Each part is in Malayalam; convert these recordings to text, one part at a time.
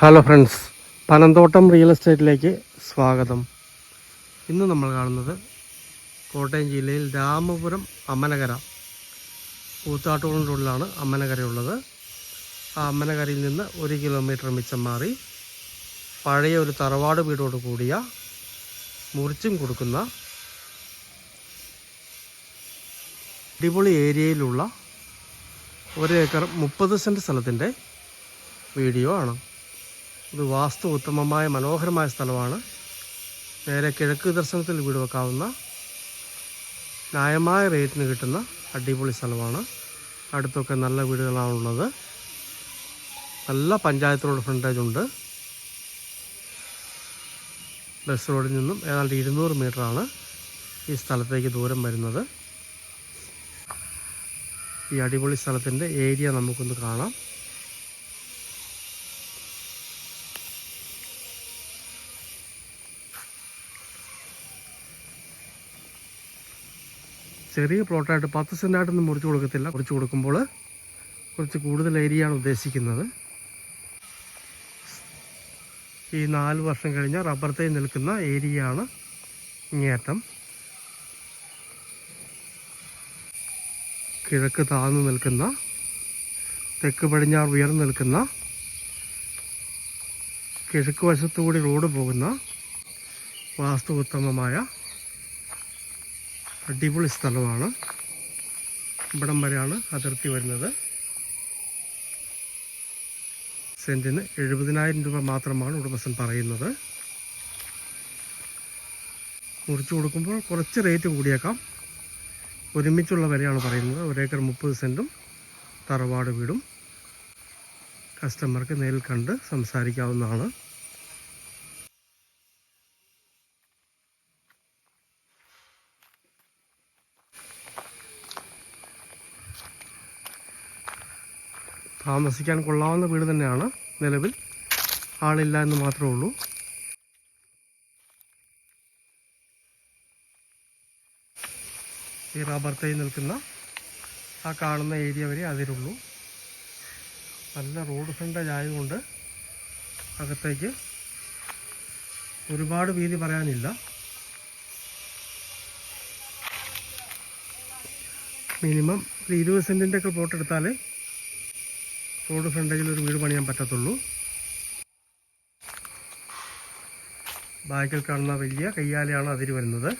ഹലോ ഫ്രണ്ട്സ് പനന്തോട്ടം റിയൽ എസ്റ്റേറ്റിലേക്ക് സ്വാഗതം. ഇന്ന് നമ്മൾ കാണുന്നത് കോട്ടയം ജില്ലയിൽ രാമപുരം അമ്മനകര കൂത്താട്ടുകൊണ്ടുള്ളിലാണ് അമ്മനകരയുള്ളത് ആ അമ്മനകരയിൽ നിന്ന് ഒരു കിലോമീറ്റർ മിച്ചം മാറി പഴയ ഒരു തറവാട് വീടോട് കൂടിയ മുറിച്ചും കൊടുക്കുന്ന അടിപൊളി ഏരിയയിലുള്ള ഒരു ഏക്കർ മുപ്പത് സെന്റ് സ്ഥലത്തിന്റെ വീഡിയോ ആണ്. ഇത് വാസ്തു ഉത്തമമായ മനോഹരമായ സ്ഥലമാണ്. നേരെ കിഴക്ക് ദർശനത്തിൽ വീട് വെക്കാവുന്ന ന്യായമായ റേറ്റിന് കിട്ടുന്ന അടിപൊളി സ്ഥലമാണ്. അടുത്തൊക്കെ നല്ല വീടുകളാണുള്ളത് നല്ല പഞ്ചായത്ത് റോഡ് ഫ്രണ്ടേജ് ഉണ്ട് ബസ് റോഡിൽ നിന്നും ഏതാണ്ട് ഇരുന്നൂറ് മീറ്ററാണ് ഈ സ്ഥലത്തേക്ക് ദൂരം വരുന്നത്. ഈ അടിപൊളി സ്ഥലത്തിന്റെ ഏരിയ നമുക്കൊന്ന് കാണാം. ചെറിയ പ്ലോട്ടായിട്ട് പത്ത് സെന്റായിട്ടൊന്നും മുറിച്ച് കൊടുക്കത്തില്ല. മുറിച്ച് കൊടുക്കുമ്പോൾ കുറച്ച് കൂടുതൽ ഏരിയയാണ് ഉദ്ദേശിക്കുന്നത്. ഈ നാല് വർഷം കഴിഞ്ഞ റബ്ബർ തൈ നിൽക്കുന്ന ഏരിയയാണ് ഇങ്ങേറ്റം കിഴക്ക് താഴ്ന്നു നിൽക്കുന്ന തെക്ക് പടിഞ്ഞാറ് ഉയർന്നു നിൽക്കുന്ന കിഴക്ക് വശത്തുകൂടി റോഡ് പോകുന്ന വാസ്തു ഉത്തമമായ അടിപൊളി സ്ഥലമാണ്. ഇവിടം വരെയാണ് അതിർത്തി വരുന്നത്. സെന്റിന് എഴുപതിനായിരം രൂപ മാത്രമാണ് ഉടമസ്ഥൻ പറയുന്നത്. മുറിച്ചു കൊടുക്കുമ്പോൾ കുറച്ച് റേറ്റ് കൂടിയേക്കാം. ഒരുമിച്ചുള്ള വിലയാണ് പറയുന്നത്. ഒരേക്കർ മുപ്പത് സെന്റും തറവാട് വീടും. കസ്റ്റമർക്ക് നേരിൽ കണ്ട് സംസാരിക്കാവുന്നതാണ്. താമസിക്കാൻ കൊള്ളാവുന്ന വീട് തന്നെയാണ് നിലവിൽ. ആളില്ല എന്ന് മാത്രമേ ഉള്ളൂ. ഈ റബ്ബർ തൈ നിൽക്കുന്ന ആ കാണുന്ന ഏരിയ വരെ അതിരുള്ളൂ നല്ല റോഡ് ഫ്രണ്ടേജ് ആയതുകൊണ്ട് അകത്തേക്ക് ഒരുപാട് വീതി പറയാനില്ല. മിനിമം ഒരു ഇരുപത് സെന്റിന്റെ ഒക്കെ പ്ലോട്ട് എടുത്താലേ റോഡ് ഫ്രണ്ടേജിൽ ഒരു വീട് പണിയാൻ പറ്റത്തുള്ളൂ. ബാക്കിൽ കാണുന്ന വലിയ കയ്യാലയാണ് അതിര് വരുന്നത്.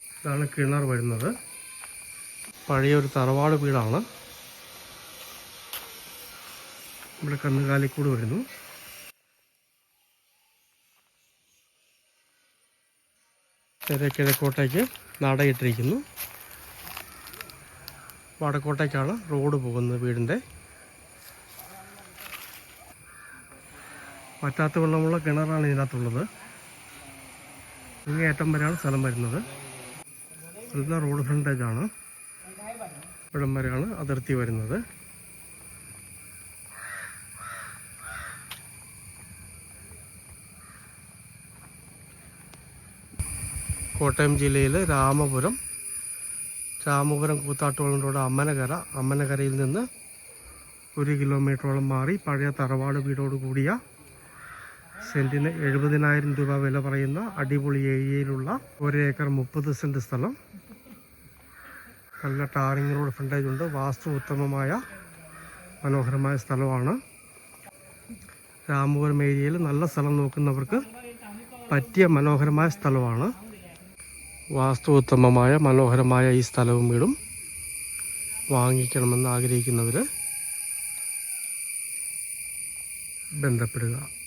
ഇതാണ് കിണർ വരുന്നത്. പഴയ ഒരു തറവാട് വീടാണ്. ഇവിടെ കന്നുകാലിക്കൂട് വരുന്നു. നേരെ കിഴക്കോട്ടേക്ക് നടയിട്ടിരിക്കുന്നു വടക്കോട്ടേക്കാണ് റോഡ് പോകുന്നത് വീടിന്റെ. പറ്റാത്ത വെള്ളമുള്ള കിണറാണ് ഇതിനകത്തുള്ളത്. ഇങ്ങേറ്റം വരെയാണ് സ്ഥലം വരുന്നത്. ഇതെല്ലാം റോഡ് ഫ്രണ്ടേജാണ്. ഇവിടം വരെയാണ് അതിർത്തി വരുന്നത്. കോട്ടയം ജില്ലയിലെ രാമപുരം രാമപുരം കൂത്താട്ടോളം റോഡ് അമ്മനകര അമ്മനകരയിൽ നിന്ന് ഒരു കിലോമീറ്ററോളം മാറി പഴയ തറവാട് വീടോട് കൂടിയ സെന്റിന് എഴുപതിനായിരം രൂപ വില പറയുന്ന അടിപൊളി ഏരിയയിലുള്ള ഒരു ഏക്കർ മുപ്പത് സെന്റ് സ്ഥലം. നല്ല ടാറിങ് റോഡ് ഫ്രണ്ടേജ് ഉണ്ട്. വാസ്തു ഉത്തമമായ മനോഹരമായ സ്ഥലമാണ്. രാമപുരം ഏരിയയിൽ നല്ല സ്ഥലം നോക്കുന്നവർക്ക് പറ്റിയ മനോഹരമായ സ്ഥലമാണ്. വാസ്തു ഉത്തമമായ മനോഹരമായ ഈ സ്ഥലവും വീടും വാങ്ങിക്കണമെന്ന് ആഗ്രഹിക്കുന്നവർ ബന്ധപ്പെടുക.